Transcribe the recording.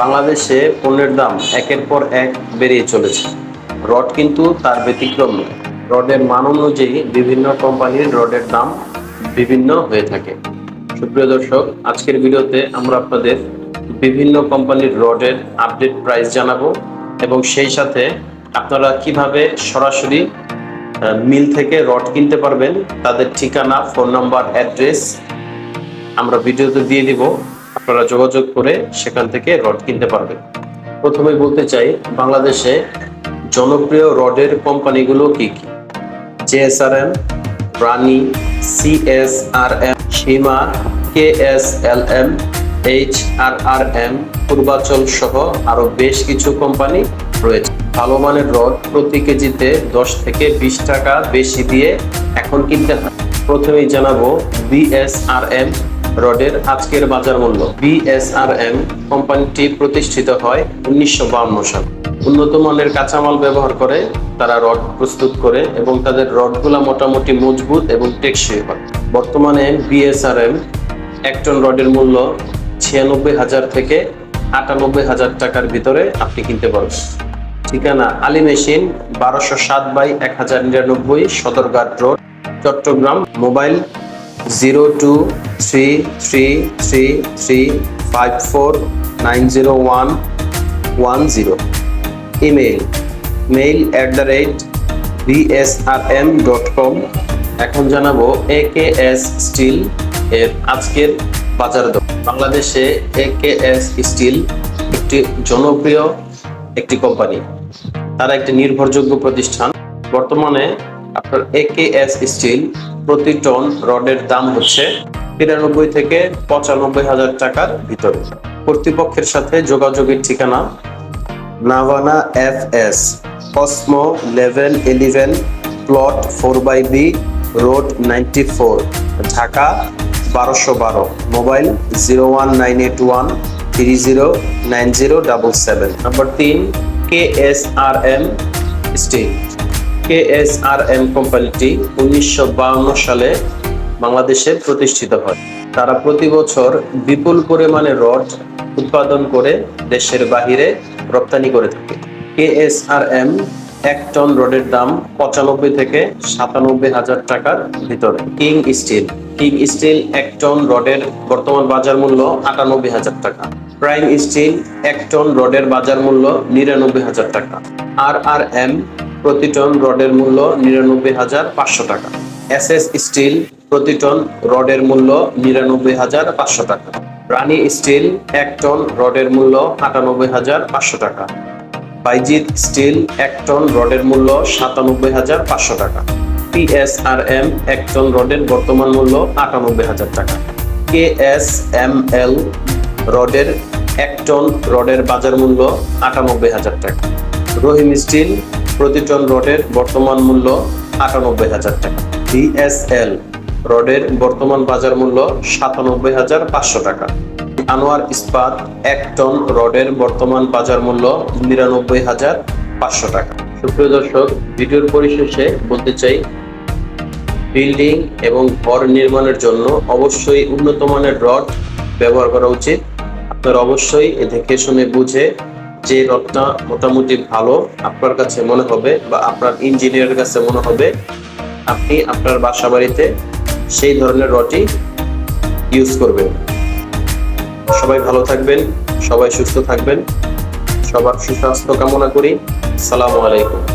বাংলাদেশে পণ্যের দাম একের পর এক বেড়েই চলেছে। রড কিন্তু তার ব্যতিক্রম নয়। রডের মান অনুযায়ী বিভিন্ন কোম্পানির রডের দাম বিভিন্ন হয়ে থাকে। সুপ্রিয় দর্শক, আজকের ভিডিওতে আমরা আপনাদের বিভিন্ন কোম্পানির রডের আপডেট প্রাইস জানাব এবং সেই সাথে আপনারা কীভাবে সরাসরি মিল থেকে রড কিনতে পারবেন, তাদের ঠিকানা, ফোন নাম্বার, অ্যাড্রেস আমরা ভিডিওতে দিয়ে দিব। আপনারা যোগাযোগ করে সেখান থেকে রড কিনতে পারবেন। প্রথমে বলতে চাই, বাংলাদেশে জনপ্রিয় রডের কোম্পানিগুলো কি কি? JSRM Rani CSRM Seema KSLM H R R M, Purbachal সহ আরও বেশ কিছু কোম্পানি রয়েছে। ভালো মানের রড প্রতি কেজিতে দশ থেকে বিশ টাকা বেশি দিয়ে এখন কিনতে হয়। প্রথমেই জানাব বিএসআরএম রডের আজকের বাজার মূল্য বিএসআরএম কোম্পানিটি প্রতিষ্ঠিত হয় উনিশশো সাল। উন্নত মানের কাঁচামাল ব্যবহার করে তারা রড প্রস্তুত করে এবং তাদের রডগুলা মোটামুটি মজবুত এবং টেকসই হয়। বর্তমানে বিএসআরএম এক টন রডের মূল্য ছিয়ানব্বই হাজার থেকে আটানব্বই হাজার টাকার ভিতরে আপনি কিনতে পারবেন। ঠিকানা আলী মেশিন বারোশো সাত বাই এক হাজার নিরানব্বই Sadarghat road, Chattogram, mobile zero two three three three three five four nine zero one one zero email mail at the rate BSRM dot com এখন জানাব এ কে এস স্টিল এর আজকের বাজার দর। বাংলাদেশে এ কে এস স্টিল একটি জনপ্রিয় একটি কোম্পানি। তারা একটি নির্ভরযোগ্য প্রতিষ্ঠান। বর্তমানে আপনার এ কে এস স্টিল প্রতি টন রডের দাম হচ্ছে তিরানব্বই থেকে পঁচানব্বই হাজার টাকার ভিতরে। কর্তৃপক্ষের সাথে যোগাযোগের ঠিকানা Navana F S Cosmo level eleven, plot four by B, road ninety four, Dhaka বারোশো বারো, mobile zero one nine eight one three zero nine zero double seven. Number তিন K S R M steel K S R M কোম্পানিটি উনিশশো সালে বাংলাদেশে প্রতিষ্ঠিত হয়। তারা প্রতি বছর বিপুল পরিমাণে রড উৎপাদন করে দেশের বাহিরে রপ্তানি করে থাকে। কেএসআরএম এক টন রডের দাম পঁচানব্বই থেকে সাতানব্বই হাজার টাকার ভিতরে। কিং স্টিল কিং স্টিল এক টন রডের বর্তমান বাজার মূল্য আটানব্বই হাজার টাকা। প্রাইম স্টিল এক টন রডের বাজার মূল্য নিরানব্বই হাজার টাকা। আর আর এম প্রতি টন রডের মূল্য নিরানব্বই হাজার পাঁচশো টাকা। এস এস স্টিল প্রতি টন রডের মূল্য নিরানব্বই হাজার পাঁচশো টাকা। রানী স্টিল এক টন রডের মূল্য আটানব্বই হাজার পাঁচশো টাকা। বাইজিৎ স্টিল এক টন রডের মূল্য সাতানব্বই হাজার পাঁচশো টাকা। পিএসআরএম এক টন রডের বর্তমান মূল্য আটানব্বই হাজার টাকা। কে এস এম এল রডের এক টন রডের বাজার মূল্য আটানব্বই হাজার টাকা। রহিম স্টিল প্রতি টন রডের বর্তমান মূল্য আটানব্বই হাজার টাকা। ডিএসএল রডের বর্তমান বাজার মূল্য সাতানব্বই হাজার পাঁচশো টাকা। আনোয়ার ইস্পাত এক টন রডের বর্তমান বাজার মূল্য নিরানব্বই হাজার পাঁচশো টাকা। সুপ্রিয় দর্শক, ভিডিওর পরিশেষে বলতে চাই, বিল্ডিং এবং ঘর নির্মাণের জন্য অবশ্যই উন্নত মানের রড ব্যবহার করা উচিত। আপনার অবশ্যই এ দেখে শুনে বুঝে যে রডটা মোটামুটি ভালো আপনার কাছে মনে হবে বা আপনার ইঞ্জিনিয়ারের কাছে মনে হবে। আপনি আপনার বাসা বাড়িতে সেই ধরনের রটি ইউজ করবেন। সবাই ভালো থাকবেন, সবাই সুস্থ থাকবেন। সবার সুস্বাস্থ্য কামনা করি। সালামু আলাইকুম।